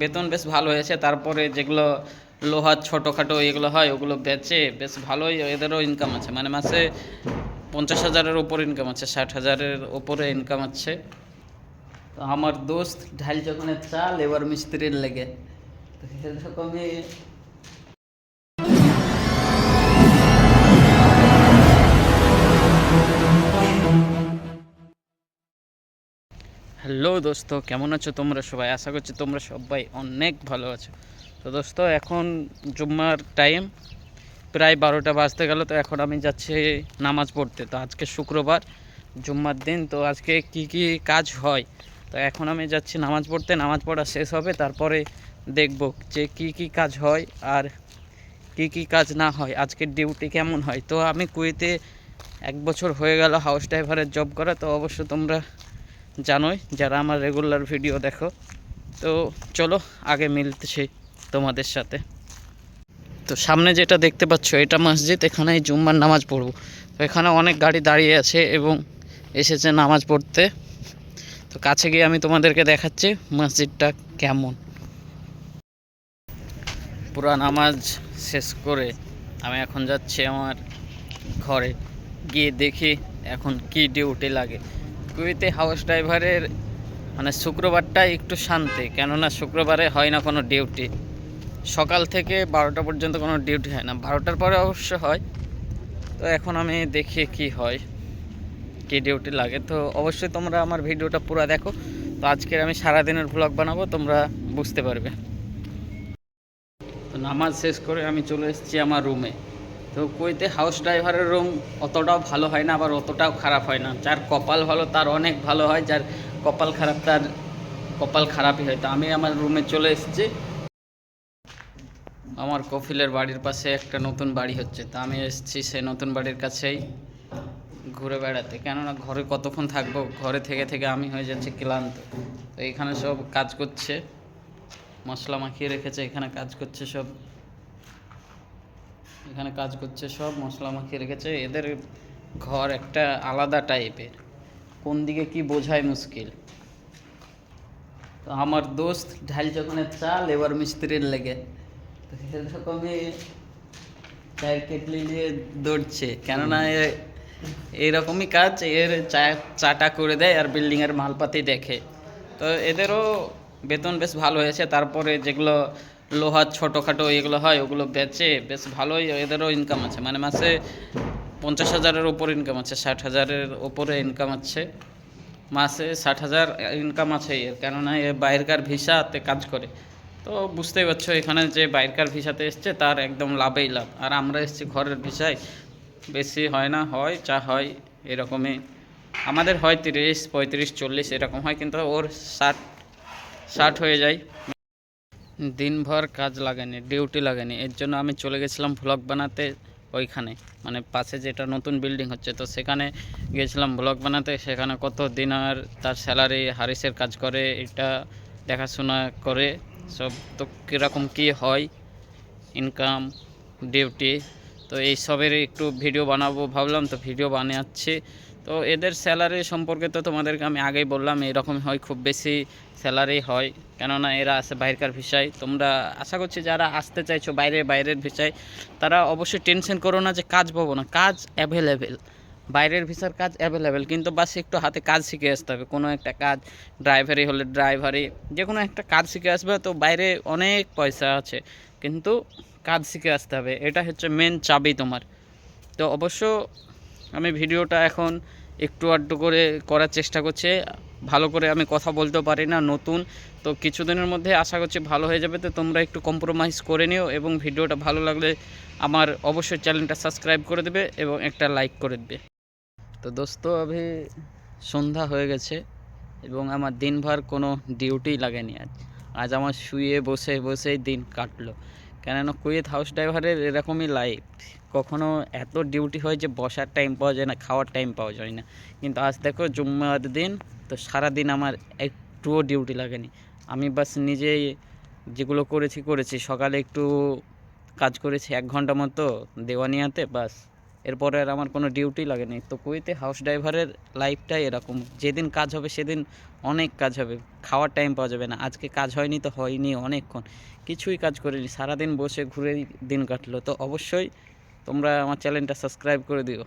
বেতন বেশ ভালো হয়েছে। তারপরে যেগুলো লোহার ছোটোখাটো এগুলো হয়, ওগুলো বেচে বেশ ভালোই এদেরও ইনকাম আছে। মানে মাসে পঞ্চাশ হাজারের ওপর ইনকাম আছে, ষাট হাজারের ওপরে ইনকাম আছে। তো আমার দোস্ত ঢাল যখন চাল, এবার মিস্ত্রির লেগে। তো সেরকমই হ্যালো দোস্ত, কেমন আছো তোমরা সবাই? আশা করছি তোমরা সবাই অনেক ভালো আছো। তো দোস্ত, এখন জুম্মার টাইম প্রায় বারোটা বাজতে গেল, তো এখন আমি যাচ্ছি নামাজ পড়তে। তো আজকে শুক্রবার, জুম্মার দিন, তো আজকে কি কি কাজ হয়? তো এখন আমি যাচ্ছি নামাজ পড়তে, নামাজ পড়া শেষ হবে, তারপরে দেখব যে কি কি কাজ হয় আর কি কি কাজ না হয়। আজকের ডিউটি কেমন হয়? তো আমি কুয়েতে এক বছর হয়ে গেল হাউস ড্রাইভারের জব করা, তো অবশ্য তোমরা জানোই, যারা আমার রেগুলার ভিডিও দেখো। তো চলো, আগে মিলতেছি তোমাদের সাথে। তো সামনে যেটা দেখতে পাচ্ছ, এটা মসজিদ এখানে জুম্মার নামাজ পড়ব। তো এখানে অনেক গাড়ি দাঁড়িয়ে আছে এবং এসেছে নামাজ পড়তে। তো কাছে গিয়ে আমি তোমাদেরকে দেখাচ্ছি মসজিদটা কেমন। পুরা নামাজ শেষ করে আমি এখন যাচ্ছি আমার ঘরে। গিয়ে দেখি এখন কি ডিউটি লাগে। কুয়েতে হাউস ড্রাইভারের মানে শুক্রবারটা একটু শান্তি, কেননা শুক্রবারে হয় না কোনো ডিউটি সকাল থেকে বারোটা পর্যন্ত কোনো ডিউটি হয় না। বারোটার পরে অবশ্য হয়। তো এখন আমি দেখি কি হয়, কি ডিউটি লাগে। তো অবশ্যই তোমরা আমার ভিডিওটা পুরো দেখো। তো আজকের আমি সারাদিনের ভ্লগ বানাবো, তোমরা বুঝতে পারবে। তো নামাজ শেষ করে আমি চলে এসেছি আমার রুমে তো কুয়েতে হাউস ড্রাইভারের রুম অতটাও ভালো হয় না, আবার অতটাও খারাপ হয় না। যার কপাল ভালো, তার অনেক ভালো হয়, যার কপাল খারাপ, তার কপাল খারাপই হয়। তো আমি আমার রুমে চলে এসেছি। আমার কফিলের বাড়ির পাশে একটা নতুন বাড়ি হচ্ছে। তা আমি এসেছি সেই নতুন বাড়ির কাছেই ঘুরে বেড়াতে। কেননা ঘরে কতক্ষণ থাকব? ঘরে থেকে থেকে আমি হয়ে যাচ্ছি ক্লান্ত। তো এখানে সব কাজ করছে। মশলা মাখিয়ে রেখেছে, এখানে কাজ করছে সব। এখানে কাজ করছে সব, মশলা মাখিয়ে রেখেছে। এদের ঘর একটা আলাদা টাইপের কোন দিকে কি বোঝায় মুশকিল। তো আমার দোস্ত ঢাল যখন চা লেবার মিস্ত্রির লেগে। তো সেরকমই চায়ের কেটলি নিয়ে দৌড়ছে। কেননা এ- এইরকমই কাজ, এর চা চাটা করে দেয় আর বিল্ডিংয়ের মালপাতি দেখে। তো এদেরও বেতন বেশ ভালো হয়েছে। তারপরে যেগুলো লোহার ছোটোখাটো এগুলো হয়, ওগুলো বেচে বেশ ভালোই এদেরও ইনকাম আছে। মানে মাসে পঞ্চাশ হাজারের ওপর ইনকাম আছে, ষাট হাজারের ওপরে ইনকাম আছে। মাসে ষাট হাজার ইনকাম আছে এর, কেননা এ বাইরকার ভিসাতে কাজ করে। তো বুঝতেই পারছ, এখানে যে বাইরকার ভিসাতে এসছে, তার একদম লাভেই লাভ। আর আমরা এসেছি ঘরের ভিসায়। বেশি হয় না, হয়, যা হয় এরকমই। আমাদের হয় তিরিশ, পঁয়ত্রিশ, চল্লিশ এরকম হয়, কিন্তু ওর ষাট ষাট হয়ে যায়। দিনভর কাজ লাগেনি, ডিউটি লাগেনি। এর জন্য আমি চলে গেছিলাম ভ্লগ বানাতে ওইখানে। মানে পাশে যেটা নতুন বিল্ডিং হচ্ছে, তো সেখানে গিয়েছিলাম ব্লগ বানাতে। সেখানে কত দিন আর তার স্যালারি হারিসের কাজ করে, এটা দেখাশোনা করে, সব তো কীরকম কী হয় ইনকাম ডিউটি তো এই সবের একটু ভিডিও বানাবো ভাবলাম, তো ভিডিও বানাচ্ছি তো এদের স্যালারি সম্পর্কে তো তোমাদেরকে আমি আগেই বললাম এরকম হয়, খুব বেশি স্যালারি হয়। কেননা এরা আসে বাইরেকার ভিসায়। তোমরা আশা করছি যারা আসতে চাইছো বাইরে, বাইরের ভিসায়, তারা অবশ্যই টেনশন করো না যে কাজ পাবো না। কাজ অ্যাভেলেবেল বাইরের ভিসার কাজ অ্যাভেলেবেল কিন্তু বাস একটু হাতে কাজ শিখে আসতে হবে। কোনো একটা কাজ ড্রাইভারি হলে ড্রাইভারি যে কোনো একটা কাজ শিখে আসবে, তো বাইরে অনেক পয়সা আছে। কিন্তু কাজ শিখে আসতে হবে। এটা হচ্ছে মেন চাবি তোমার। তো অবশ্য আমি ভিডিওটা এখন একটু আধটু করে করার চেষ্টা করছি। ভালো করে আমি কথা বলতেও পারি না, নতুন। তো কিছুদিনের মধ্যে আশা করছি ভালো হয়ে যাবে। তো তোমরা একটু কম্প্রোমাইজ করে নিও এবং ভিডিওটা ভালো লাগলে আমার অবশ্যই চ্যানেলটা সাবস্ক্রাইব করে দেবে এবং একটা লাইক করে দেবে। তো দোস্ত আমি সন্ধ্যা হয়ে গেছে এবং আমার দিনভর কোনো ডিউটি লাগেনি আজ। আজ আমার শুয়ে বসে বসেই দিন কাটলো। কেননা কুয়েত হাউস ড্রাইভারের এরকমই লাইফ কখনো এত ডিউটি হয় যে বসার টাইম পাওয়া যায় না, খাওয়ার টাইম পাওয়া যায় না। কিন্তু আজ দেখো জুম্মার দিন, তো সারাদিন আমার একটুও ডিউটি লাগেনি। আমি বাস নিজেই যেগুলো করেছি করেছি। সকালে একটু কাজ করেছি এক ঘণ্টা মতো দেওয়ানিয়াতে, বাস। এরপরে আর আমার কোনো ডিউটি লাগেনি তো কুয়েতে হাউস ড্রাইভারের লাইফটাই এরকম। যেদিন কাজ হবে সেদিন অনেক কাজ হবে। খাওয়ার টাইম পাওয়া যাবে না। আজকে কাজ হয়নি তো হয়নি অনেকক্ষণ। কিছুই কাজ করিনি। সারাদিন বসে ঘুরেই দিন কাটলো। তো অবশ্যই তোমরা আমার চ্যানেলটা সাবস্ক্রাইব করে দিও।